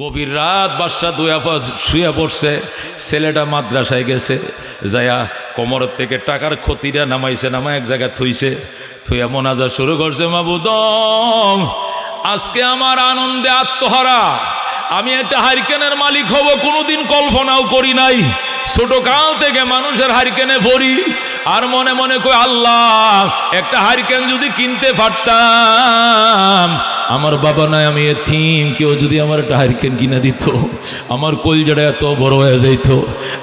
গভীর রাত বাদশা দুয়া শুয়ে পড়ছে, ছেলেটা মাদ্রাসায় গেছে, যায়া কোমরের থেকে টাকার ক্ষতিটা নামাইছে নামা এক জায়গায় থইছে থুয়া মোনাজা শুরু করছে মাবুদম আজকে আমার আনন্দে আত্মহারা। আমি একটা হারিকেনের মালিক হব, কোনোদিন কল্পনাও করি নাই। ছোট কাল থেকে মানুষের হারিকেনে পড়ি আর মনে মনে কই, আল্লাহ, একটা হারিকেন যদি কিনতে পারতাম, আমার বাবা নয় আমি এথিম কেউ যদি আমার একটা হারিকেন কিনে দিত, আমার কলজাটা এত বড় হয়ে যাইত,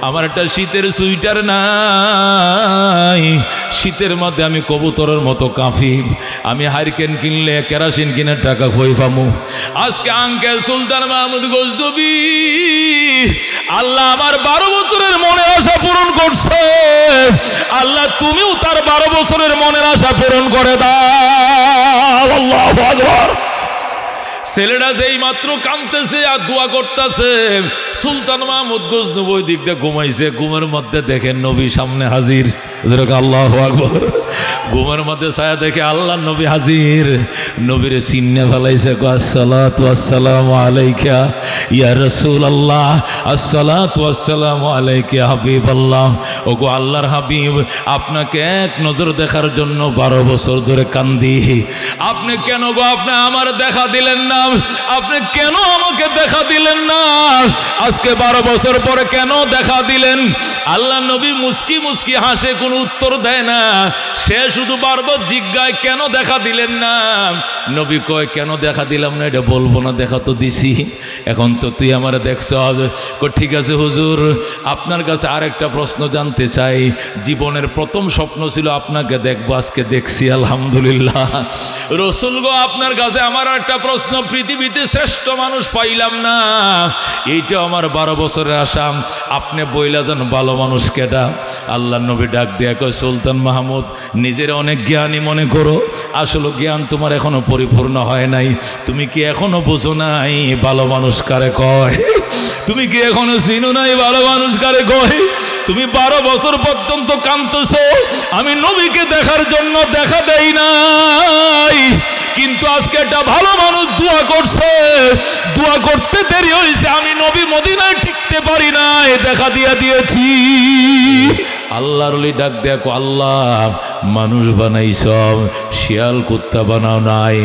আমার একটা শীতের সুইটার নাই, শীতের মধ্যে আমি কবুতরের মতো কাঁফি, আমি হারিকেন কিনলে কেরাসিন কিনে টাকা খই পামু। আজকে আঙ্কেল সুলতান মাহমুদ গোজদবি আল্লাহ আমার বারো বছরের মনের আশা পূরণ করছে। আল্লাহ তুমিও তার বারো বছরের মনের আশা পূরণ করে দাও। আল্লাহ আকবার। ছেলেটা যেই মাত্র কাঁদতেছে আর দোয়া করতেছে, সুলতান মাহমুদ গজনব ওই দিক দিয়ে ঘুমাইছে। ঘুমের মধ্যে দেখেন নবী সামনে হাজির। আল্লাহ আকবর। ঘুমের মধ্যে ছায়া দেখে আল্লাহ নবী হাজির। নবীরে চিন্নে ফেলাইছে আসসালামু আলাইকা ইয়া রসুল আল্লাহ আসসালামু আলাইকা হাবিব আল্লাহ ওগো আল্লাহর হাবিব, আপনাকে এক নজর দেখার জন্য বারো বছর ধরে কান্দি। আপনি কেন গো, আপনি আমার দেখা দিলেন না? আপনি কেন আমাকে দেখা দিলেন না? আজকে বারো বছর পরে কেন দেখা দিলেন? আল্লাহ নবী মুস্কি মুস্কি হাসে, কোনো উত্তর দেয় না। সে শুধু বারবার জিজ্ঞায়, কেন দেখা দিলেন না? নবী কয়, কেন দেখা দিলাম না, এটা বলব না, দেখা তো দিছি। এখন তো তুই আমার দেখছ। ঠিক আছে হুজুর, আপনার কাছে আরেকটা প্রশ্ন জানতে চাই। জীবনের প্রথম স্বপ্ন ছিল আপনাকে দেখব, আজকে দেখছি, আলহামদুলিল্লাহ। রসুল গো, আপনার কাছে আমার একটা প্রশ্ন পৃথিবীতে শ্রেষ্ঠ মানুষ পাইলাম না। এইটা আমার বারো বছরের আসাম। আপনি বইলা যান ভালো মানুষ কেটা আল্লাহ নবী ডাক দেয়া কয়, সুলতান মাহমুদ, নিজের অনেক জ্ঞানী মনে করো। আসলে জ্ঞান তোমার এখনও পরিপূর্ণ হয় নাই। তুমি কি এখনও বুঝো নাই ভালো মানুষ কারে কয়? তুমি কি এখনও চিনো নাই ভালো মানুষ কারে কয়? তুমি বারো বছর পর্যন্ত কাঁদতেছ। আমি নবীকে দেখার জন্য দেখা দেই নাই। কিন্তু আজকে একটা ভালো মানুষ দোয়া করছে। দোয়া করতে দেরি হয়েছে, আমি নবী মদিনায় টিকতে পারি না এ দেখা দিয়ে দিয়েছি। আল্লাহর ডাক দেখো আল্লাহ, মানুষ বানাই সব, শিয়াল কুত্তা বানাও নাই,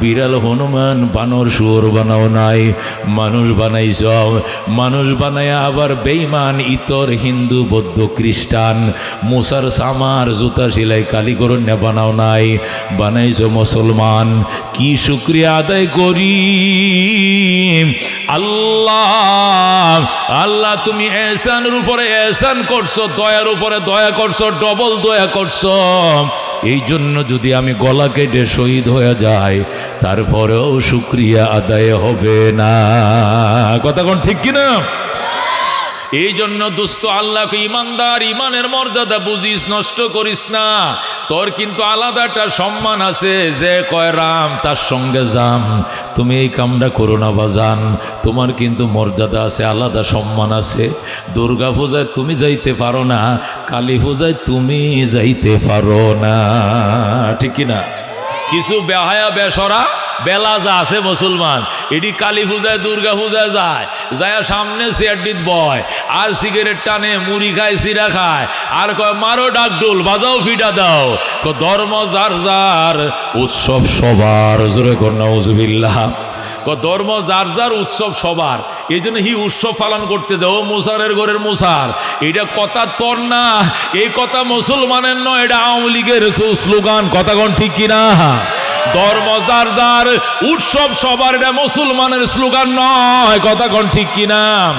বিড়াল, হনুমান, বানর, শুয়োর বানাও নাই, মানুষ বানাই সব, মানুষ বানায় আবার বেইমান ইতর, হিন্দু, বৌদ্ধ, খ্রিস্টান, মুসার সামার, জুতা সেলাই কালীকরণ্য বানাও নাই, বানাইছ মুসলমান, কি শুক্রিয়া আদায় করি? আল্লাহ আল্লাহ, তুমি এহসানের উপরে এহসান করছ, দয়ার উপরে দয়া করছ ডবল দয়া করছ। এই জন্য যদি আমি গলা কেটে শহীদ হয়ে যাই, তারপরেও শুক্রিয়া আদায় হবে না। কথা কোন ঠিক কিনা? এই জন্য দুস্থ আল্লাহকে ইমানদার, ইমানের মর্যাদা বুঝিস, নষ্ট করিস না। তোর কিন্তু আলাদাটা সম্মান আছে যে কয়, রাম, তার সঙ্গে যাম। তুমি এই কামটা করো না বাজান। তোমার কিন্তু মর্যাদা আছে, আলাদা সম্মান আছে। দুর্গা পূজায় তুমি যাইতে পারো না, কালী পূজায় তুমি যাইতে পারো না। ঠিক না কিছু বেহায়া বেসরা বেলা যা আছে মুসলমান। এটি কালী পূজায়, দুর্গা পূজায় যায়। যায় সামনে চেয়ারডিত বয়। আর সিগারেট টানে, মুড়ি খায়, সিরা খায়। আর কয়, মারো ডাক ডোল, বাজাও ফিটা দাও। ধর্ম যার যার, উৎসব সবার। জোরে কন্যা উজবিল্লাহ ধর্ম যার যার, উৎসব সবার। এই জন্য হি উৎসব পালন করতে যাও মুসারের ঘরের মুসার। এটা কথা তোর না। এই কথা মুসলমানের নয়, এটা আওয়ামী লীগের স্লোগান কথাগণ ঠিক কিনা? ধর্ম যার যার, উৎসব সবার এটা মুসলমানের স্লোগান নয়। কথা কন ঠিক কিনা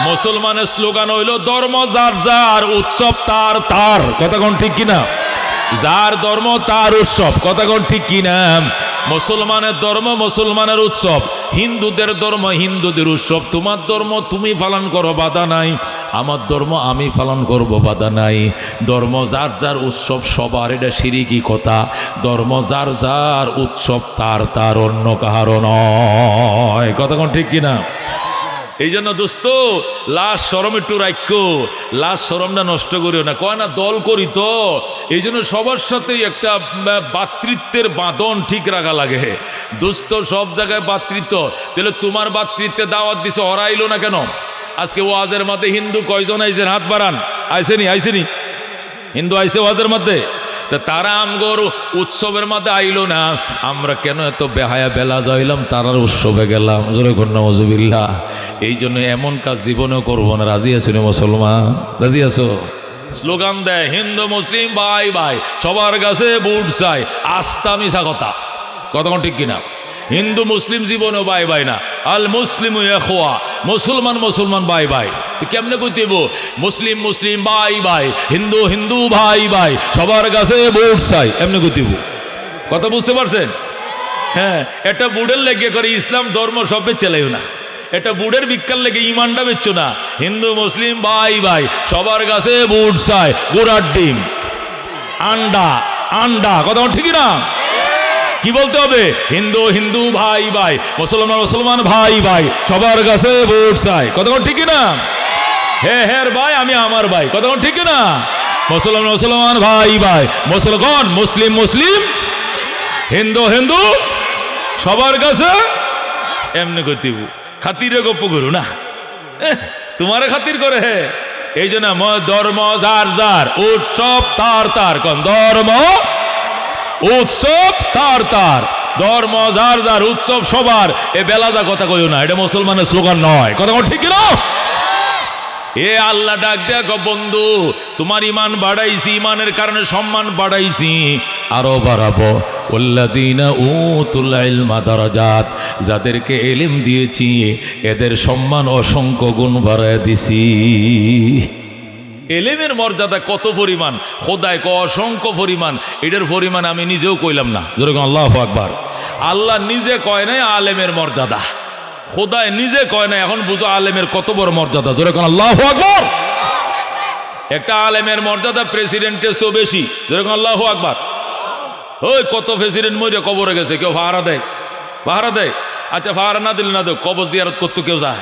মুসলমানের স্লোগান হইল, ধর্ম যার যার, উৎসব তার তার। কথা কন ঠিক কিনা যার ধর্ম তার উৎসব। কথা কন ঠিক কিনা মুসলমানের ধর্ম, মুসলমানের উৎসব। হিন্দুদের ধর্ম হিন্দুদের উৎসব। তোমার ধর্ম তুমি পালন করো, বাধা নাই। আমার ধর্ম আমি পালন করব, বাধা নাই। ধর্ম যার যার উৎসব, সবার এটা সিরিকি কথা। ধর্ম যার যার উৎসব, তার তার অন্য কারণ কথা কোন ঠিক কিনা? এই জন্য দোস্ত, লাশ সরম একটু রাখ্য লাশ সরমটা নষ্ট করিও না। কয় না, দল করি তো। এই জন্য সবার সাথেই একটা বাতৃত্বের বাঁধন ঠিক রাখা লাগে। দোস্ত, সব জায়গায় বাতৃত্ব। তাহলে তোমার বাতৃত্বে দাওয়াত দিছে, হরাইলো না কেন? আজকে ওয়াজের মধ্যে হিন্দু কয়জন আইসেন হাত বাড়ান। আইসেনি আইসেনি হিন্দু আইসে ওয়াজের মধ্যে? তা তারা আমগর উৎসবের মধ্যে আইলো না। আমরা কেন এত বেহায়া বেলা যাইলাম? তারার উৎসবে গেলাম। জোরে কন্যা এই জন্য এমন কাজ জীবনেও করব না। রাজি আছো মুসলমান? রাজি আছো? স্লোগান দেয়, হিন্দু, মুসলিম, ভাই ভাই, সবার কাছে বুট চাই। আস্থা মিশা কথা কতক্ষণ ঠিক কিনা? হিন্দু, মুসলিম জীবনেও বাই বাই না। আল মুসলিম মুসলমান মুসলমান, বাই বাই। কেমনে কইতেব মুসলিম মুসলিম ভাই ভাই হিন্দু হিন্দু, ভাই ভাই সবার কাছে ভোট চাই। এমনি কইতেব কথা বুঝতে পারছেন? হ্যাঁ এটা বুড়ের লেগে করে ইসলাম ধর্ম সবে চেলেও না। এটা বুড়ের বিজ্ঞান লেগে ইমানটা বেচছো না। হিন্দু, মুসলিম ভাই ভাই সবার কাছে বুট চাই। গোড়ার ডিম। আন্ডা আন্ডা। কথা ঠিকই না? কি বলতে হবে? হিন্দু হিন্দু, ভাই ভাই, মুসলমান মুসলমান, ভাই ভাই, সবার কাছে ভোট চাই। কতক্ষণ ঠিক না হে হের ভাই, আমি আমার ভাই। কতক্ষণ ঠিক না মুসলমান মুসলমান, ভাই ভাই, মুসলমান, মুসলিম মুসলিম, হিন্দু হিন্দু, সবার কাছে এমনি করতে খাতিরে গপ্প করু না। তোমারে খাতির করে। হে এই জন্য ধর্ম, যার যার, উৎসব তার তার কোন ধর্ম উৎসব তার তার। ধর্ম, যার যার উৎসব সবার। এ বেলাজা কথা কইও না, এটা মুসলমানের স্লোগান নয়। কথা ঠিক না এ আল্লাহ ডাক দেখো বন্ধু, তোমার ইমান বাড়াইছি, ইমানের কারণে সম্মান বাড়াইছি। আরও বাড়াবো। উল্লাদিনা উতুল ইলমা দারাজাত, যাদেরকে এলিম দিয়েছি, এদের সম্মান অসংখ্য গুণ বাড়ায় দিছি। এলেমের মর্যাদা কত পরিমাণ? খোদায় ক অসংখ্য পরিমাণ। এটার পরিমাণ আমি নিজেও কইলাম না। যেরকম আল্লাহ আকবার। আল্লাহ নিজে কয় নাই আলেমের মর্যাদা। খোদায় নিজে কয় না এখন বুঝো আলেমের কত বড় মর্যাদা। যেরকম আল্লাহ আকবার। একটা আলেমের মর্যাদা প্রেসিডেন্টের চেয়েও বেশি। যেরকম আল্লাহ আকবার। ওই কত প্রেসিডেন্ট মরে কবরে গেছে, কেউ ভাড়া দেয়? ভাড়া দেয়? আচ্ছা ভাড়া না দিলে না দেয় কবর জিয়ারত করতো কেউ যায়?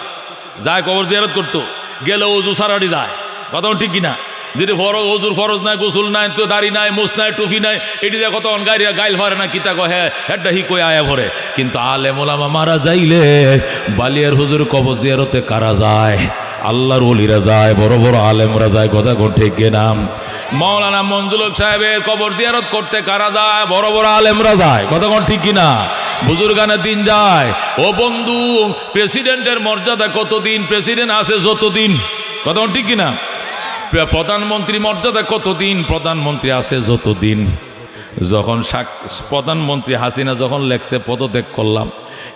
যায় কবর জিয়ারত করতো। গেলে অজু সারাটি যায়। কথা ঠিক কিনা? যদি ফরজ অজুর ফরজ নাই, গোসল নাই, তো দাড়ি নাই মুস নাই টুফি নাই, এটি যে কত গাইরিয়া গাইল ভরে না কিতা কহে হেডটা হি কই আয়া ভরে। কিন্তু আলে মোলামা মারা যাইলে, বালিয়ার হুজুর কবর জিয়ারতে কারা যায়? আল্লাহর অলিরা যায়, বড় বড় আলেমরা যায়, কথা ঠিক নাম মৌলানা মঞ্জুলক সাহেবের কবর জিয়ারত করতে কারা যায়? বড় বড় আলেমরা যায়, কথা কোন ঠিক কিনা? বুজুর্গানের দিন যায়, ও বন্ধু, প্রেসিডেন্টের মর্যাদা কতদিন? প্রেসিডেন্ট আছে যতদিন, কথা ঠিক কিনা? প্র- প্রধানমন্ত্রী মর্যাদা কতদিন? প্রধানমন্ত্রী আছে যতদিন। যখন প্রধানমন্ত্রী হাসিনা যখন লেখছে, পদত্যাগ করলাম।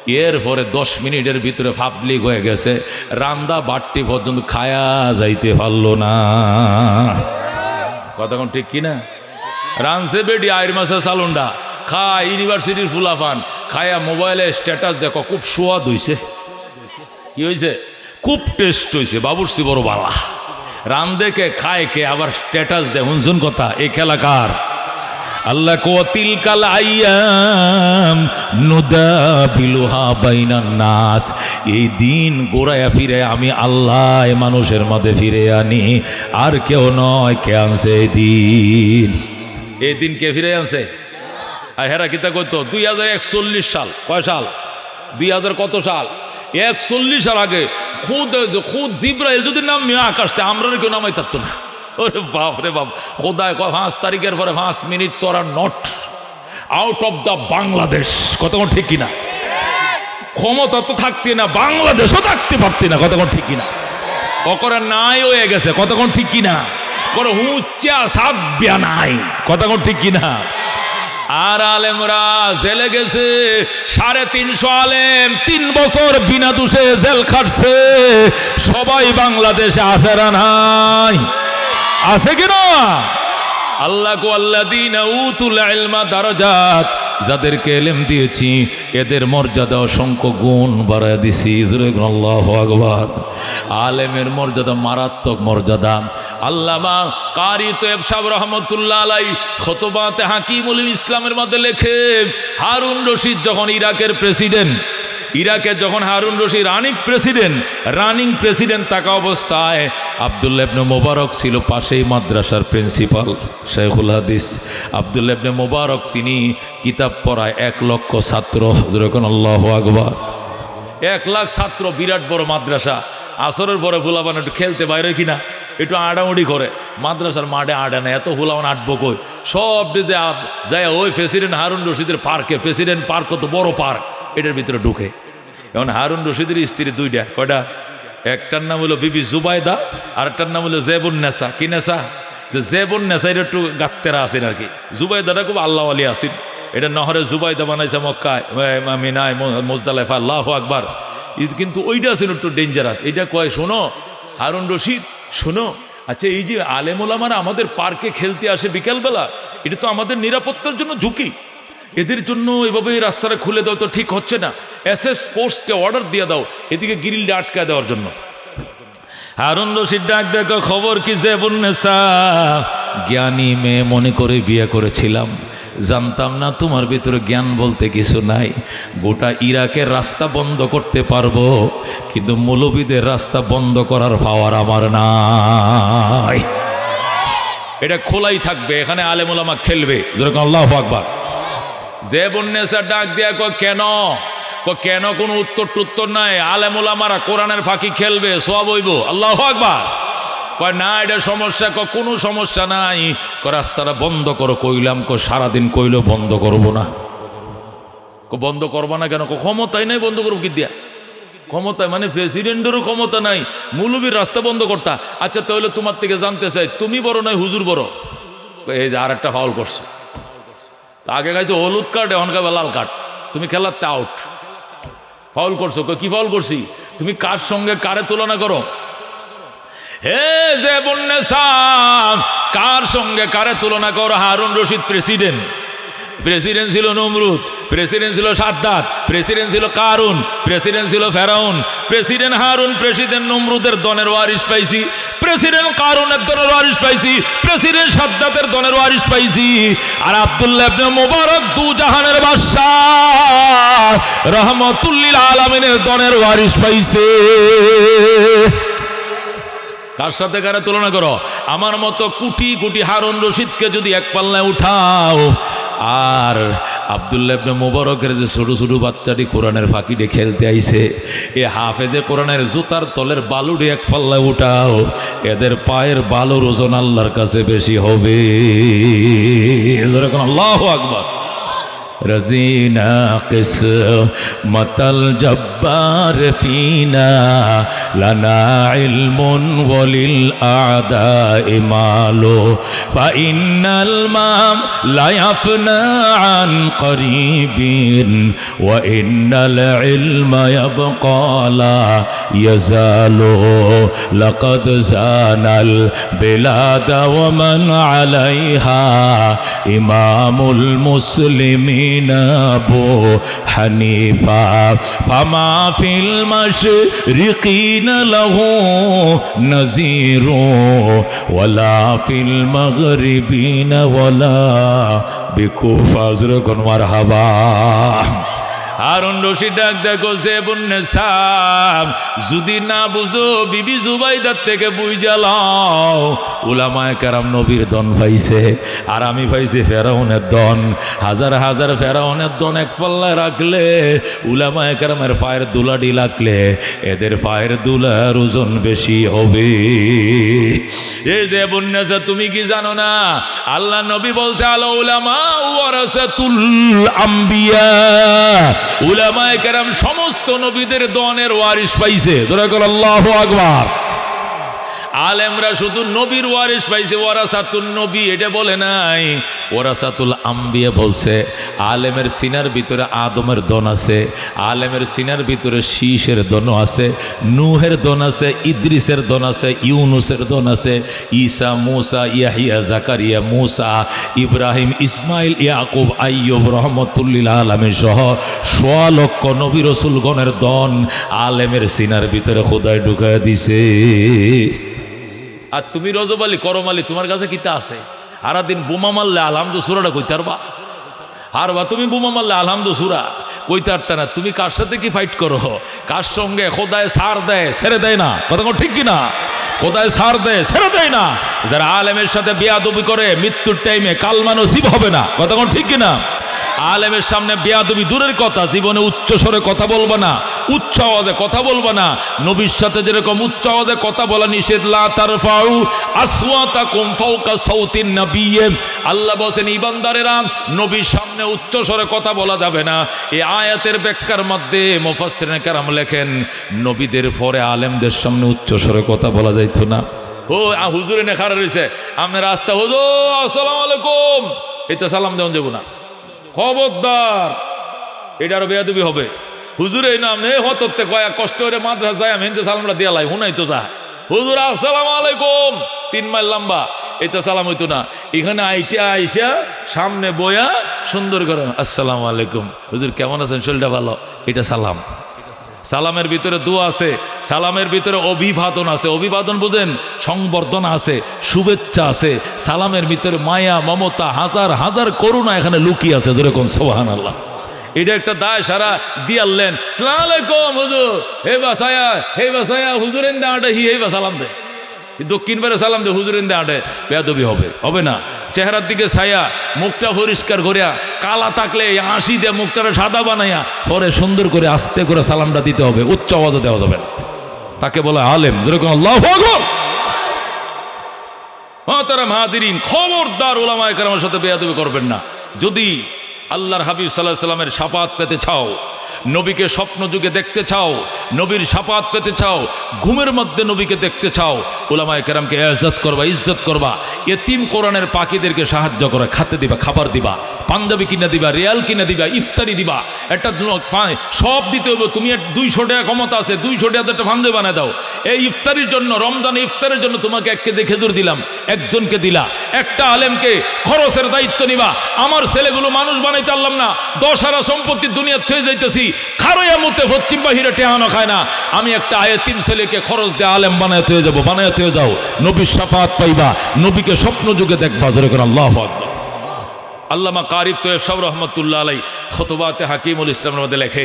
এরপরে দশ মিনিটের ভিতরে পাবলিক হয়ে গেছে। রান্দা বাট্টি পর্যন্ত খায়া যাইতে পারল না। কথা কোন ঠিক কিনা? রানসে বেডি আয়ের মাসে সালুন্ডা। খা ইউনিভার্সিটির ফুলাফান। খায়া মোবাইলে স্ট্যাটাস দেখো, খুব সোয়াদ হইছে। কি হয়েছে খুব টেস্ট হয়েছে বাবুরসি বড় বালা। রান দেখে খায় কে, আবার স্ট্যাটাস দেয়। শুনছুন কথা এই খেলা কার? আল্লাহ কো, তিলকাল আইয়াম নুদা বিলুহা বাইনান নাস। এই দিন গোড়ায়া ফিরে আমি আল্লাহ এ মানুষের মধ্যে ফিরে আনি। আর কেউ নয় কে আনছে এই দিন। এই দিন কে ফিরে আনছে? আর হেরা কিতা কইতো, দুই হাজার একচল্লিশ সাল, কয় সাল? দুই হাজার কত সাল? একচল্লিশ সাল আগে খুদ খুদ জিব্রাইল যদি নাম আকাশতে আমরা কেউ নামাই থাকতো না। ওরে বাপ রে বাপ। খোদায় পাঁচ তারিখের পরে পাঁচ মিনিট তোরা not out of the Bangladesh. কতক্ষণ ঠিক কিনা? ক্ষমতা তো থাকতে না, বাংলাদেশও থাকতে পারতি না কতক্ষণ ঠিক কিনা? অকরে নাই হয়ে গেছে কতক্ষণ ঠিক কিনা? কোনো উচ্চা সাব্যা নাই কতক্ষণ ঠিক কিনা? আর আলেমরা জেলে গেছে। সাড়ে তিনশো আলেম তিন বছর বিনা দোষে জেল খাটছে। সবাই বাংলাদেশে আছে না নাই? আছে কিনা আল্লাহ কো আল্লাহ দিন দারাজাত, যাদেরকে এলেম দিয়েছি, এদের মর্যাদা অসংখ্য গুণ বাড়ায় দিছি। আল্লাহ আকবার। আলেমের মর্যাদা মারাত্মক মর্যাদা। আল্লামা কারি তোয়েব সাহেব রহমতুল্লাহ আলাই খতবাতে হাকিমুল ইসলামের মধ্যে লেখে হারুন রশিদ যখন ইরাকের প্রেসিডেন্ট ইরাকে যখন Harun Rashid running president running president থাকা অবস্থায় আবদুল্লাবনে মোবারক ছিল পাশেই মাদ্রাসার প্রিন্সিপাল শেখুল হাদিস। আবদুল্লাবনে মোবারক তিনি কিতাব পড়ায় এক লক্ষ ছাত্র যেরকম আল্লাহ আকবর। এক লাখ ছাত্র, বিরাট বড় মাদ্রাসা। আসরের পরে ফুলাবান একটু খেলতে বাইরে কিনা, একটু আড়াউড়ি করে। মাদ্রাসার মাঠে আডে না এত ফুলাবান আটবো কই? সব যে যায় ওই প্রেসিডেন্ট হারুন রশিদের পার্কে, প্রেসিডেন্ট পার্ক কত বড় পার্ক। এটার ভিতরে ঢুকে। এখন হারুন রশিদের স্ত্রী দুইটা, কয়টা? একটার নাম হলো বিবি জুবাইদা আর একটার নাম হলো জেবুন নেসা কি নেশা যে জেবুন নেশা এটা একটু গাত্তেরা আছেন আর কি। জুবাইদাটা খুব আল্লাহ আলী আসিন এটা নহরে জুবাইদা বানাইছে মক্কায় মিনায় মোজদালেফা, আল্লাহ আকবার। কিন্তু ওইটা আছে একটু ডেঞ্জারাস এটা কয়, শোনো, হারুন রশিদ, শোনো। আচ্ছা এই যে আলেমোলামারা আমাদের পার্কে খেলতে আসে বিকেলবেলা, এটা তো আমাদের নিরাপত্তার জন্য ঝুঁকি। এদের জন্য এভাবে রাস্তাটা খুলে দাও তো ঠিক হচ্ছে না। এস এস স্পোর্টসকে অর্ডার দিয়ে দাও, এদিকে গিরিলটা আটকায় দেওয়ার জন্য। হারুন রশিদ ডাক, দেখো খবর কি যে বন্যেসা জ্ঞানী মেয়ে মনে করে বিয়ে করেছিলাম। জানতাম না তোমার ভিতরে জ্ঞান বলতে কিছু নাই। গোটা ইরাকের রাস্তা বন্ধ করতে পারব, কিন্তু মৌলবীদের রাস্তা বন্ধ করার পাওয়ার আমার নাই। এটা খোলাই থাকবে, এখানে আলেমুলামা খেলবে। যেরকম আল্লাহ আকবার। যে বন্যেসা ডাক দিয়া, কয়, কেন? কেন কোনো উত্তর টুত্তর নাই আলেমুলামারা কোরআনের ফাঁকি খেলবে সব হইব। আল্লাহ আকবার। কয়, না, এটা সমস্যা। ক কোনো সমস্যা নাই। ক রাস্তাটা বন্ধ করো। কইলাম ক সারাদিন কইলো বন্ধ করব না। ক বন্ধ করব না কেন? ক ক্ষমতাই নাই বন্ধ করব কি দিয়া? ক্ষমতায় মানে প্রেসিডেন্টেরও ক্ষমতা নাই, মৌলবীর রাস্তা বন্ধ করতা। আচ্ছা তাহলে তোমার থেকে জানতে চাই, তুমি বড় নয়, হুজুর বড়? এই যে আর একটা ফাউল করছে। আগে গাইছে হলুদ কার্ড, এখন গাবে লাল কার্ড। তুমি খেলাতে আউট ফাউল করছ কি ফাউল করছি? তুমি কার সঙ্গে, কারে তুলনা করো? হে যে বন্য কার সঙ্গে কারে তুলনা করো? হারুন রশিদ প্রেসিডেন্ট প্রেসিডেন্ট ছিল নমরুদ। প্রেসিডেন্ট ছিল সাদ্দাত প্রেসিডেন্ট ছিল কারুন প্রেসিডেন্ট ছিল ফেরাউন প্রেসিডেন্ট হারুন প্রেসিডেন্ট নমরুদের দনের ওয়ারিস পাইছি প্রেসিডেন্ট কারুনের দনের ওয়ারিস পাইছি প্রেসিডেন্ট সাদ্দাতের দনের ওয়ারিস পাইছি। আর আব্দুল্লাহ ইবনে মোবারক দু জাহানের বাদশাহ রহমতুল্লিল আলমিনের দনের ওয়ারিস পাইছে। কার সাথে কারে তুলনা করো? আমার মতো কুটি কুটি হারুন রশিদকে যদি এক পাল্লায় উঠাও আর আবদুল্লাহ মোবারকের যে ছোট ছোট বাচ্চাটি কোরআনের ফাঁকিটে খেলতে আইছে, এ হাফেজে কোরআনের জুতার তলের বালুটি এক পাল্লা উঠাও, এদের পায়ের বালুর ওজন আল্লাহর কাছে বেশি হবে। আল্লাহ আকবার। رزينا قسمة الجبار فينا لنا علم وللأعداء مال فإن المام لا يفنى عن قريب وإن العلم يبقى لا يزال لقد زان البلاد ومن عليها إمام المسلمين আবু হানিফা। ফামা ফিল মাশরিকিন লাহু নাযীরু, ওয়ালা ফিল মাগরিবিন, ওয়ালা বিকুফা। হযরত কোন মারহাবা। হারুন রশিদ ডাক দেখো সে সাম যদি না বুঝো, বিবি জুবাইদার থেকে বুঝ জ্বালাও উলামায় কারাম নবীর দন পাইছে আর আমি পাইছি ফেরাউনের দন। হাজার হাজার ফেরাউনের দন এক পাল্লায় রাখলে, উলামায় কারামের পায়ের দুলাডি লাগলে, এদের পায়ের দুলার ওজন বেশি হবে। এই যে বন্যাসা তুমি কি জানো না? আল্লাহ নবী বলছে, আলো উলামা ওয়ারাসাতুল আম্বিয়া। উলামায়ে কেরাম সমস্ত নবীদের দনের ওয়ারিস পাইছে। ধরে কর আল্লাহ আকবার। আলেমরা শুধু নবীর ওয়ারিস পাইছে ওয়ারাসাতুল নবী, এটা বলে নাই। ওয়ারাসাতুল আম্বিয়া বলছে, আলেমের সিনার ভিতরে আদমের দন আছে, আলেমের সিনার ভিতরে শীষের দন আছে, নুহের দন আছে, ইদ্রিসের দন আছে, ইউনুসের দন আছে, ঈসা, মুসা, ইয়াহিয়া, জাকারিয়া, মুসা, ইব্রাহিম, ইসমাইল, ইয়াকুব, আইয়ুব রহমতুল্লিল আলমের সহ সোয়া লক্ষ নবী রসুলগণের দন আলেমের সিনার ভিতরে খোদায় ঢুকায় দিছে। আর তুমি রজব আলী, করম আলী, তোমার কাছে কিতা আছে? সারাদিন বোমা মারলে আলহামদু সুরাটা কইতে পারবা? আর বা তুমি বোমা মারলে আলহামদু সুরা? কইতে না। তুমি কার সাথে কি ফাইট করো? কার সঙ্গে খোদায় সার দেয়, ছেড়ে দেয় না? কথা ঠিক কিনা? কোথায় সার দেয়, ছেড়ে দেয় না? যারা আলেমের সাথে বিয়াদবি করে, মৃত্যুর টাইমে কালমা নসিব হবে না। কথা ঠিক কিনা? আলেমের সামনে বিয়াদবি দূরের কথা, জীবনে উচ্চ স্বরে কথা বলব না, উচ্চ আওয়াজে কথা বলব না, নবীর সাথে যেরকম উচ্চ আওয়াজে কথা বলা নিষেধ, লা তারফাউ আসওয়াতাকুম ফাওকা সাউতিন নাবিয়্যে আল্লাহ বলেন ইবানদারেরা নবীর সামনে উচ্চ স্বরে কথা বলা যাবে না। এই আয়াতের ব্যাখ্যার মধ্যে মুফাসসিরিন কেরাম লেখেন, নবীদের পরে আলেমদের সামনে উচ্চ স্বরে কথা বলা যাইতো না। ও হুজুরে নেখারা রয়েছে আপনার রাস্তা, হুজুর, আসসালামু আলাইকুম। এটা সালাম দেওয়া যাব না। খবরদার। এটা বেয়াদবি হবে। হুজুর, এই নাম নেই হততে কয়া কষ্ট করে মাদ্রাস যায় আমি হিন্দু সালামটা দিয়া লাই, হুনাই তো যা। হুজুর, আসসালাম আলাইকুম। তিন মাইল লম্বা। এটা সালাম হইতো না। এখানে আইটা আইসা সামনে বয়া সুন্দর করে, আসসালামু আলাইকুম। হুজুর, কেমন আছেন? শরীরটা ভালো? এটা সালাম। সালামের ভিতরে দু আছে, সালামের ভিতরে অভিবাদন আছে। অভিবাদন বুঝেন, সংবর্ধনা আছে, শুভেচ্ছা আছে, সালামের ভিতরে মায়া, মমতা, হাজার হাজার করুণা এখানে লুকিয়ে আছে যেরকম সোহান আল্লাহ এটা একটা দায় সারা দিয়ালেন সালাম আলাইকুম হুজুর, হে বাসায়া হে বাসায়া হুজুরেন দাঁডা হি, হে বা সালাম দে। দক্ষিণ পারে সালাম দে হুজুরেন দে আটে, বেয়াদবি হবে। হবে না। চেহারার দিকে ছায়া, মুখটা পরিষ্কার করিয়া, কালা থাকলে হাসি দিয়ে মুখটা সাদা বানাইয়া, পরে সুন্দর করে আস্তে করে সালামটা দিতে হবে। উচ্চ আওয়াজে দেওয়া যাবে না। তাকে বলে আলেম, যেরকম তারা মাহাদিরিন খবরদার ওলামায় কারামের সাথে বেয়াদবি করবেন না। যদি আল্লাহর হাবিব সাল্লাহ সাল্লামের সাপাত পেতে চাও নবীকে স্বপ্ন যুগে দেখতে চাও, নবীর সাপাত পেতে চাও, ঘুমের মধ্যে নবীকে দেখতে চাও ওলামায় কেরামকে এজাজ করবা, ইজ্জত করবা এ এতিম কোরআনের পাখিদেরকে সাহায্য করে, খাতে দিবা, খাবার দিবা, পাঞ্জাবি কিনে দিবা, রিয়াল কিনে দিবা, ইফতারি দিবা, একটা সব দিতে হবে তুমি দুইশো টাকা ক্ষমতা আছে, দুইশো টাকা একটা পাঞ্জাবি বানায় দাও। এই ইফতারির জন্য, রমজান ইফতারের জন্য তোমাকে এক কেজি খেজুর দিলাম, একজনকে দিলা, একটা আলেমকে খরচের দায়িত্ব নিবা, আমার ছেলেগুলো মানুষ বানাইতে পারলাম না, দশ হারা সম্পত্তি দুনিয়ার থয়ে যাইতেছি খারইয়া মুতে পশ্চিম বাহিরে টেহানো খায় না। আমি একটা আয়ে তিন ছেলেকে খরচ দিয়ে আলেম বানায় হয়ে যাব, বানায় হয়ে যাও। নবীর সাফাত পাইবা, নবীকে স্বপ্ন যুগে দেখবা, জোরে করে আল্লাহ আল্লামা কারিব তোয়েব সাহ রহমতুল্লাহ আলাই খতবাতে হাকিমুল ইসলামের মধ্যে লেখে,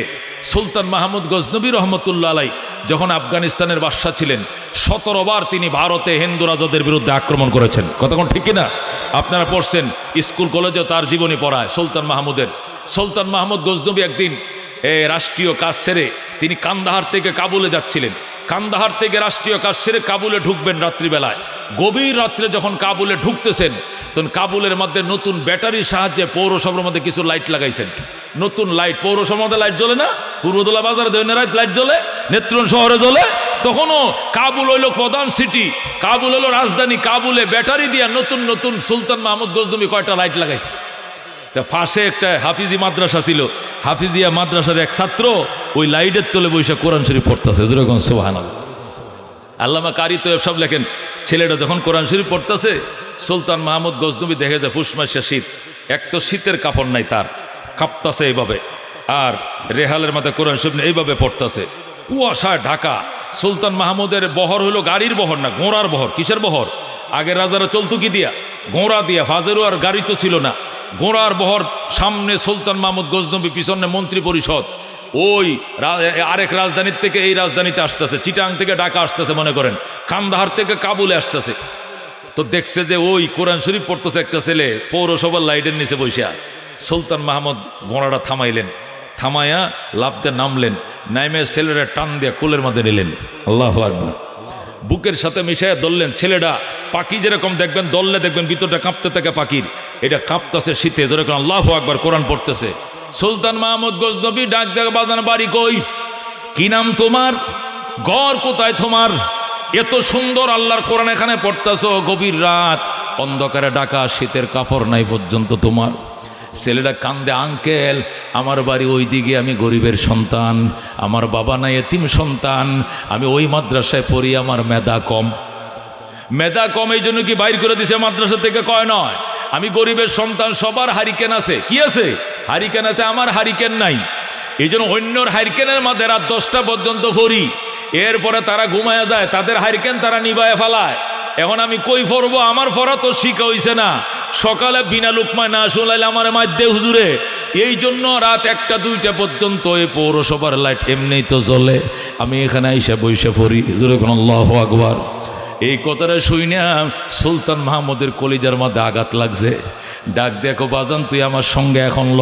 সুলতান মাহমুদ গজনবী রহমতুল্লাহ আলাই যখন আফগানিস্তানের বাদশাহ ছিলেন সতেরোবার তিনি ভারতে হিন্দু রাজাদের বিরুদ্ধে আক্রমণ করেছেন। কতক্ষণ ঠিক কিনা? আপনারা পড়ছেন, স্কুল কলেজেও তার জীবনী পড়ায় সুলতান মাহমুদের। সুলতান মাহমুদ গজনবী একদিন রাষ্ট্রীয় কাজ সেরে তিনি কান্দাহার থেকে কাবুলে যাচ্ছিলেন। কান্দাহার থেকে রাষ্ট্রীয় কাজ সেরে কাবুলে ঢুকবেন রাত্রিবেলায়। গভীর রাত্রে যখন কাবুলে ঢুকতেছেন, তখন কাবুলের মধ্যে নতুন ব্যাটারির সাহায্যে পৌরসভার মধ্যে কিছু লাইট লাগাইছেন। নতুন লাইট, পৌরসভার মধ্যে লাইট জ্বলে না? পূর্বদোলা বাজারে দৈন্যরাইট লাইট জ্বলে? নেত্রন শহরে জ্বলে? তখনও কাবুল হইল প্রধান সিটি। কাবুল হলো রাজধানী। কাবুলে ব্যাটারি দিয়া নতুন নতুন সুলতান মাহমুদ গজদমি কয়টা লাইট লাগাইছে? তা ফাঁসে একটা হাফিজি মাদ্রাসা ছিল। হাফিজিয়া মাদ্রাসার এক ছাত্র ওই লাইটের তলে বসে কোরআন শরীফ পড়তেছে। যেরকম সোহান আল্লামা কারি তো সব লেখেন, ছেলেটা যখন কোরআন শরীফ পড়তেছে, সুলতান মাহমুদ গজনবী দেখে যায় ফুসমাসে শীত। এক তো শীতের কাপড় নাই তার, কাঁপতাছে এইভাবে। আর রেহালের মাথায় কোরআন শরীফ এইভাবে পড়তেছে। কুয়াশায় ঢাকা। সুলতান মাহমুদের বহর হলো গাড়ির বহর না, ঘোড়ার বহর। কিসের বহর? আগে রাজারা চলতো কি দিয়া? ঘোড়া দিয়া ফাজেরও আর গাড়ি তো ছিল না। ঘোড়ার বহর সামনে সুলতান মাহমুদ গজনবী, পিছনে মন্ত্রী পরিষদ। ওই আরেক রাজধানীর থেকে এই রাজধানীতে আসতেছে, চিটাং থেকে ঢাকা আসতেছে মনে করেন কান্দাহার থেকে কাবুলে আসতেছে। তো দেখছে যে ওই কোরআন শরীফ পড়তেছে একটা ছেলে, পৌরসভার লাইটের নিচে বসিয়া। সুলতান মাহমুদ ঘোড়াটা থামাইলেন, থামাইয়া লাভতে নামলেন নাইমে ছেলেরা টান দিয়া কোলের মধ্যে নিলেন। আল্লাহ আকবর। বুকের সাথে মিশাইয়া দললেন ছেলেটা পাখি যেরকম দেখবেন, দললে দেখবেন ভিতরটা কাঁপতে থাকে পাখির। এটা কাঁপতেছে শীতে, যেরকম আল্লাহ আকবার কোরআন পড়তেছে। সুলতান মাহমুদ গজনবী ডাক দেখ বাজান, বাড়ি কই? কি নাম তোমার? গড় কোথায় তোমার? এত সুন্দর আল্লাহর কোরআন এখানে পড়তেছো, গভীর রাত। অন্ধকারে ডাকা শীতের কাপড় নাই পর্যন্ত তোমার। ছেলেটা কান্দে, আঙ্কেল, আমার বাড়ি ওই দিকে আমি গরিবের সন্তান, আমার বাবা নাই এতিম সন্তান, আমি ওই মাদ্রাসায় পড়ি, আমার মেধা কম। মেধা কম, এই জন্য কি বাইর করে দিছে মাদ্রাসা থেকে? কয় নয়। আমি গরিবের সন্তান, সবার হারিকেন আছে। কি আছে? হারিকেন আছে, আমার হারিকেন নাই। এই জন্য অন্যর হারিকেনের মধ্যে রাত দশটা পর্যন্ত ভরি। এরপরে তারা ঘুমায়া যায়, তাদের হারিকেন তারা নিবায় ফেলায়। এখন আমি কই ফরবো আমার ফরা তো শিখা হইছে না। সকালে বিনা লুকমায় না শোনাইলে আমার মাধ্যে হুজুরে। এই জন্য রাত একটা, দুইটা পর্যন্ত এই পৌরসভার লাইট এমনিই তো জ্বলে। আমি এখানে এসে ফরি পড়ি। কোনো লহ আকবার। এই কথাটা শুই না সুলতান মাহমুদের কলিজার মধ্যে আঘাত লাগছে। ডাক দেখো বাজান, তুই আমার সঙ্গে এখন ল।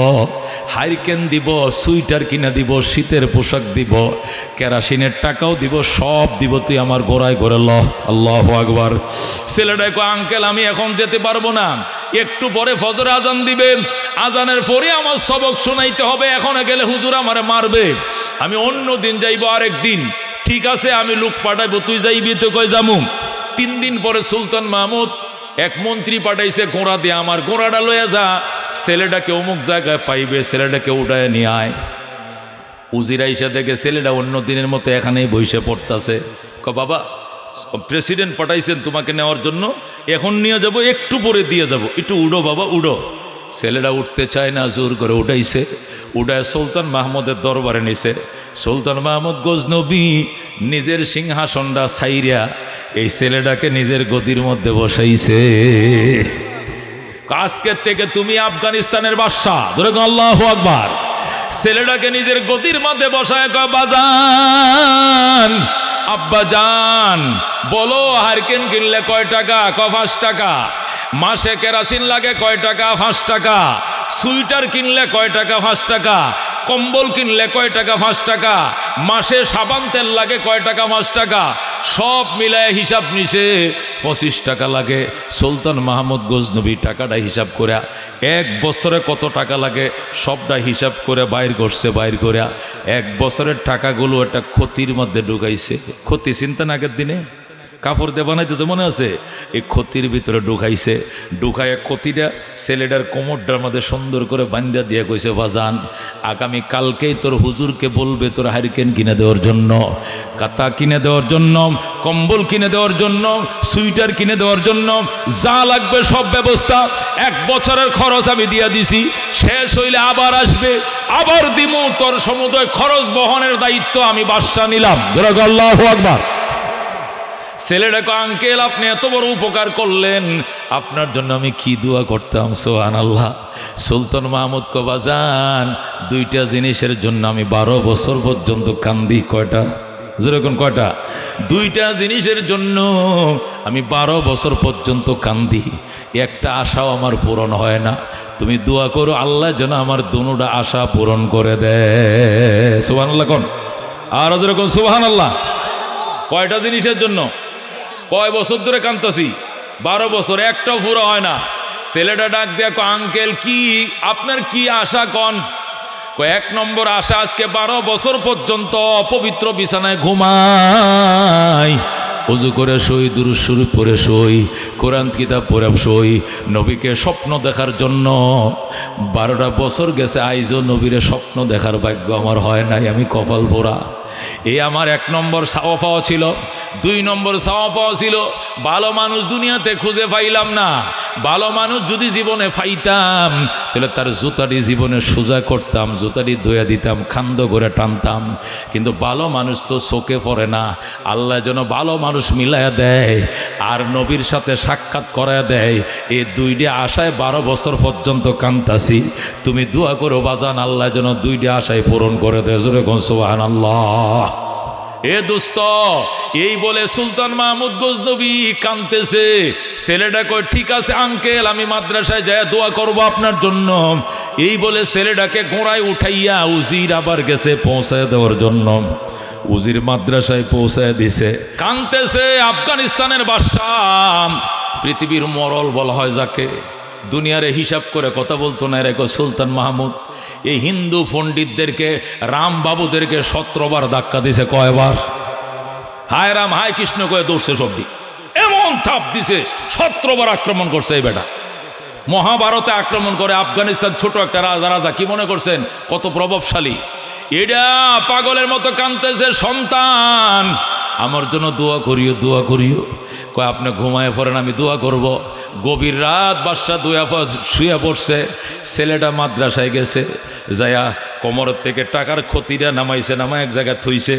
হাইকেন দিব, সুইটার কিনে দিব, শীতের পোশাক দিব, কেরাসিনের টাকাও দিব, সব দিব, তুই আমার গোড়ায় করে ল। আল্লাহ আকবার। ছেলেটা কো, আঙ্কেল, আমি এখন যেতে পারব না। একটু পরে ফজর আজান দিবেন। আজানের পরে আমার সবক শোনাইতে হবে। এখন গেলে হুজুর আমারে মারবে। আমি অন্য দিন যাইবো আরেক দিন। ঠিক আছে, আমি লোক পাঠাইবো। তুই যাইবি তো কই যামু? তিন দিন পরে সুলতান মাহমুদ এক মন্ত্রী পাঠাইছে ঘোড়া দিয়ে আমার ঘোড়াটা লয়ে যা। ছেলেটাকে অমুক জায়গায় পাইবে, ছেলেটাকে উঠায় নিয়ে আয়। উজিরা ইসা দেখে ছেলেটা অন্য দিনের মতো এখানেই বসে পড়তাছে। ক বাবা প্রেসিডেন্ট পাঠাইছেন তোমাকে নেওয়ার জন্য, এখন নিয়ে যাব, একটু পরে দিয়ে যাব। একটু উড়ো বাবা, উড়ো। ছেলেটা উঠতে চায় না, জোর করে উঠাইছে। উঠায় সুলতান মাহমুদের দরবারে নিছে। সুলতান মাহমুদ গজনবী নিজের সিংহাসনটা ছাইরা এই ছেলেটাকে নিজের গদির মধ্যে বসাইছে। আজকের থেকে তুমি আফগানিস্তানের বাদশাহ। ধরে আল্লাহ আকবার। ছেলেটাকে নিজের গদির মধ্যে বসায় বাজান, আব্বা যান বলো হারকেন কিনলে কয় টাকা ক পাঁচ টাকা? মাসে কেরাসিন লাগে কয় টাকা, পাঁচ টাকা। সুইটার কিনলে কয় টাকা, পাঁচ টাকা? কম্বল কিনলে কয় টাকা, পাঁচ টাকা? মাসে সাবান তেল লাগে কয় টাকা, পাঁচ টাকা? সব মিলায় হিসাব নিছে, পঁচিশ টাকা লাগে। সুলতান মাহমুদ গজনবী টাকাটা হিসাব করে এক বছরে কত টাকা লাগে সবটা হিসাব করে বাইর করছে, বাইর করে এক বছরের টাকাগুলো একটা ক্ষতির মধ্যে ঢুকাইছে। ক্ষতি চিন্তা আগের দিনে? কাপড় দিয়ে বানাইতেছে মনে আছে, এই ক্ষতির ভিতরে ঢুকাইছে। ঢুকায় ক্ষতিটা ছেলেটার কোমরটার মধ্যে সুন্দর করে বান্ধা দিয়ে কইছে, বাজান, আগামী কালকেই তোর হুজুরকে বলবে তোর হারিকেন কিনে দেওয়ার জন্য, কাতা কিনে দেওয়ার জন্য, কম্বল কিনে দেওয়ার জন্য, সুইটার কিনে দেওয়ার জন্য, যা লাগবে সব ব্যবস্থা, এক বছরের খরচ আমি দিয়ে দিছি, শেষ হইলে আবার আসবে, আবার দিমু, তোর সমুদয় খরচ বহনের দায়িত্ব আমি বাদশা নিলাম। আল্লাহ আকবার। ছেলেটাকে আঙ্কেল, আপনি এত বড় উপকার করলেন। আপনার জন্য আমি কি দোয়া করতাম? সোহান আল্লাহ সুলতান মাহমুদ কবাজান দুইটা জিনিসের জন্য আমি বারো বছর পর্যন্ত কান্দি। কয়টা? যেরকম কয়টা? দুইটা জিনিসের জন্য আমি বারো বছর পর্যন্ত কান্দি। একটা আশাও আমার পূরণ হয় না। তুমি দোয়া করো, আল্লাহ যেন আমার দুটা আশা পূরণ করে দেয় সুহান আল্লাহ কোন? আর যেরকম সুহান আল্লাহ কয়টা জিনিসের জন্য? কয় বছর ধরে কান্তাছি? বারো বছর, একটাও পুরো হয় না। ছেলেটা ডাক দেখো আঙ্কেল, কি? আপনার কি আশা কন? এক নম্বর আশা আজকে বারো বছর পর্যন্ত অপবিত্র বিছানায় ঘুমায় উজু করে সই দুরুসুর পরে সই কোরআন কিতাব পরে সই নবীকে স্বপ্ন দেখার জন্য। বারোটা বছর গেছে আইজও নবীরে স্বপ্ন দেখার ভাগ্য আমার হয় নাই, আমি কপাল ভোরা। এই আমার এক নম্বর সাওয়া পাওয়া ছিল, দুই নম্বর সাওয়া পাওয়া ছিল, ভালো মানুষ দুনিয়াতে খুঁজে পাইলাম না, ভালো মানুষ যদি জীবনে পাইতাম, তাহলে তার জুতাটি জীবনে সোজা করতাম, জুতাটি ধুয়ে দিতাম, খান্দ করে টানতাম, কিন্তু ভালো মানুষ তো চোখে পড়ে না, আল্লাহ যেন ভালো মানুষ মিলাইয়া দেয়, আর নবীর সাথে সাক্ষাৎ করায় দেয়, এ দুইটি আশায় বারো বছর পর্যন্ত কান্তাছি, তুমি দোয়া করো, বাজান, আল্লাহ যেন দুইটি আশায় পূরণ করে দেয়, জোরে কোন সোহান আল্লাহ এ দোস্ত, এই বলে সুলতান মাহমুদ গজনবী কানতেছে। ছেলেটা কয়, ঠিক আছে আঙ্কেল আমি মাদ্রাসায় যায় দোয়া করব আপনার জন্য। এই বলে ছেলেটাকে গোড়ায় উঠাইয়া উজির আবার গেছে পৌঁছায় দেওয়ার জন্য। উজির মাদ্রাসায় পৌঁছায় দিছে। কানতেছে, আফগানিস্তানের বাদশাহ, পৃথিবীর মরল বলা হয় যাকে। দুনিয়ারে হিসাব করে কথা বলতো না রেখো সুলতান মাহমুদ। এই হিন্দু পণ্ডিতদেরকে, রাম বাবুদেরকে সতেরোবার ধাক্কা দিছে কয়বার? হায় রাম, হায় কৃষ্ণ কয়ে দৌড়ছে সবদি এমন চাপ দিছে, সতেরোবার আক্রমণ করছে এই বেটা। মহাভারতে আক্রমণ করে আফগানিস্তান ছোট একটা রাজা রাজা কি মনে করছেন? কত প্রভাবশালী। এটা পাগলের মতো কানতেছে সন্তান। আমার জন্য দোয়া করিও দোয়া করিও। কয়, আপনি ঘুমায় পড়েন, আমি দোয়া করব। গভীর রাত বাদশা দুয়া শুয়ে পড়ছে, ছেলেটা মাদ্রাসায় গেছে, যায়া কোমরের থেকে টাকার ক্ষতিটা নামাইছে নামা এক জায়গায় থইছে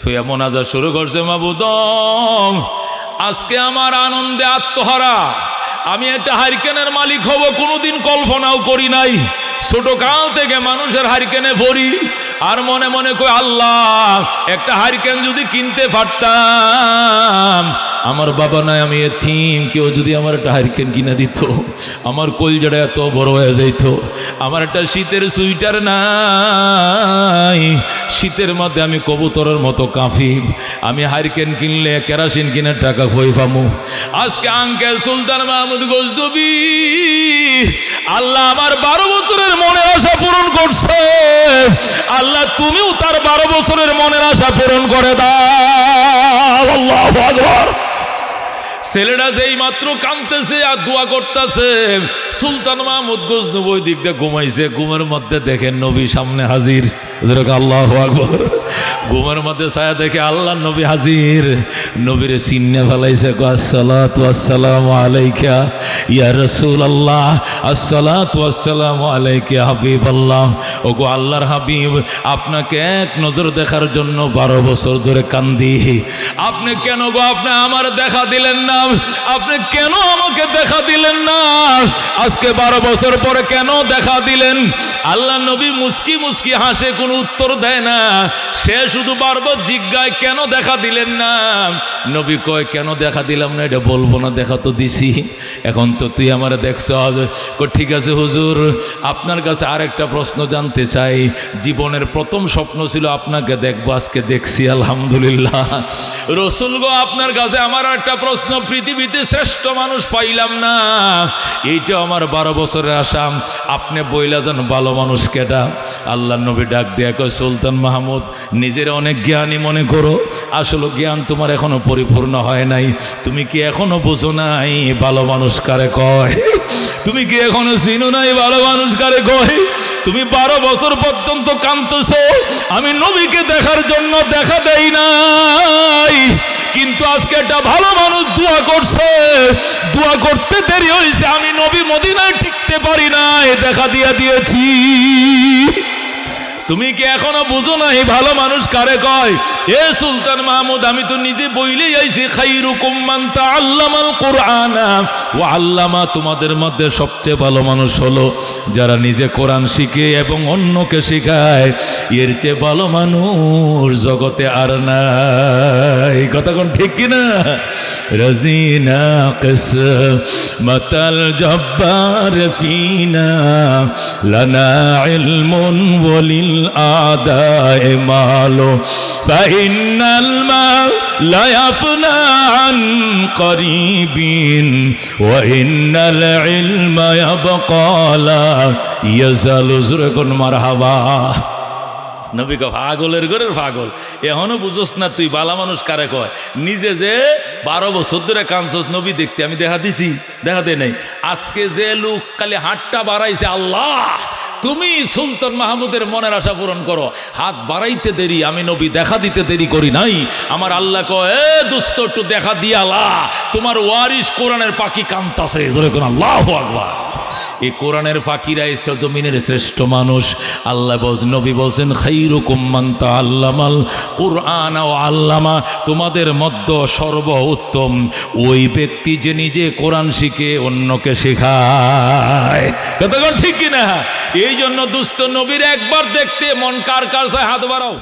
থুয়া মোনাজা শুরু করছে, মাবুদম, আজকে আমার আনন্দে আত্মহারা। আমি একটা হারিকেনের মালিক হব, কোনোদিন কল্পনাও করি নাই। ছোট কাল থেকে মানুষের হারিকেনে ভরি আর মনে মনে কই, আল্লাহ, একটা হারিকেন যদি কিনতে পারতাম আমার বাবা নাই, আমি এথিম কেউ যদি আমার একটা হারিকেন কিনে দিত, আমার কলজাটা এত বড় হয়ে যাইত। আমার একটা শীতের সুইটার নাই, শীতের মধ্যে আমি কবুতরের মতো কাঁফি আমি হারিকেন কিনলে কেরাসিন কিনে টাকা খই পামু। আজকে আঙ্কেল সুলতান মাহমুদ গোজদবি আল্লাহ আমার বারো বছরের মনের আশা পূরণ করছে। আল্লাহ তুমিও তার বারো বছরের মনের আশা পূরণ করে দাও। আল্লাহ আকবার। ছেলেটা যেই মাত্র কাঁদতেছে আর দোয়া করতেছে, সুলতান মাহমুদ গজনব ওই দিক দিয়ে ঘুমাইছে। ঘুমের মধ্যে দেখেন নবী সামনে হাজির। আল্লাহ আকবর। ঘুমের মধ্যে ছায়া দেখে আল্লাহ নবী হাজির। নবীরে চিন্নে ফেলাইছে আসসালামু আলাইকা ইয়া রসুল আল্লাহ আসসালামু আলাইকা হাবিব আল্লাহ ও গো আল্লাহর হাবিব, আপনাকে এক নজর দেখার জন্য বারো বছর ধরে কান্দি। আপনি কেন গো, আপনি আমার দেখা দিলেন না? আপনি কেন আমাকে দেখা দিলেন না? আজকে বারো বছর পরে কেন দেখা দিলেন? আল্লাহ নবী মুস্কি মুস্কি হাসে, কোনো উত্তর দেয় না। সে শুধু বারবার জিজ্ঞায়, কেন দেখা দিলেন না? নবী কয়, কেন দেখা দিলাম না, এটা বলব না, দেখা তো দিছি। এখন তো তুই আমার দেখছ। ঠিক আছে হুজুর, আপনার কাছে আরেকটা প্রশ্ন জানতে চাই। জীবনের প্রথম স্বপ্ন ছিল আপনাকে দেখব, আজকে দেখছি, আলহামদুলিল্লাহ। রসুল গো, আপনার কাছে আমার একটা প্রশ্ন পৃথিবীতে শ্রেষ্ঠ মানুষ পাইলাম না। এইটা আমার বারো বছরের আসাম। আপনি বইলা যান ভালো মানুষ কেটা আল্লাহ নবী ডাক দেয়া কয়, সুলতান মাহমুদ, নিজের অনেক জ্ঞানী মনে করো। আসলে জ্ঞান তোমার এখনও পরিপূর্ণ হয় নাই। তুমি কি এখনও বুঝো নাই ভালো মানুষ কারে কয়? তুমি কি এখনও চিনো নাই ভালো মানুষ কারে কয়? তুমি বারো বছর পর্যন্ত কাঁদতেছ। আমি নবীকে দেখার জন্য দেখা দেই নাই। কিন্তু আজকে একটা ভালো মানুষ দোয়া করছে। দোয়া করতে দেরি হয়েছে, আমি নবী মদিনায় টিকতে পারি নাই, দেখা দিয়ে দিয়েছি। তুমি কি এখনও বুঝো নাই ভালো মানুষ কারে কয়? এ সুলতান মাহমুদ, আমি তো নিজে বইলেই আইছি, খাইরুকুম মান তাআল্লামাল কুরআনা। ওয়া আল্লামা, তোমাদের মধ্যে সবচেয়ে ভালো মানুষ হলো যারা নিজে কোরআন শিখে এবং অন্যকে শেখায়। এর চেয়ে ভালো মানুষ জগতে আর নাই। কথা কোন ঠিক কিনা রাজিনা কিস মাতাল জব্বার ফিনা, লানা ইলমুন ওয়ালিল الأعداء ماله فإن المال لا يفنى عن قريب وإن العلم يبقى لا يزال زرق مرحبا নবী ক পাগলের ঘরের পাগল। এখনও বুঝোস না তুই বালা মানুষ কারে কয়? নিজে যে বারো বছর ধরে কাঁদছস, নবী দেখতে আমি দেখা দিছি, দেখা দে নাই। আজকে যে লোক খালি হাতটা বাড়াইছে, আল্লাহ, তুমি সুলতান মাহমুদের মনের আশা পূরণ করো। হাত বাড়াইতে দেরি, আমি নবী দেখা দিতে দেরি করি নাই। আমার আল্লাহ কয়, এ দুস্থ একটু দেখা দিয়া আল্লাহ তোমার ওয়ারিস কোরআনের পাখি কান্তাছে আল্লাহ আকবার। এই কোরআনের ফাকিরা এসে জমিনের শ্রেষ্ঠ মানুষ। আল্লাহ বলছেন নবী বলছেন আল্লামাল কোরআন ও আল্লামা। তোমাদের মধ্য সর্ব উত্তম ওই ব্যক্তি যে নিজে কোরআন শিখে অন্যকে শেখায়। কতক্ষণ ঠিক কিনা? এই জন্য দুস্থ নবীর একবার দেখতে মন কার কার হাত বাড়াও।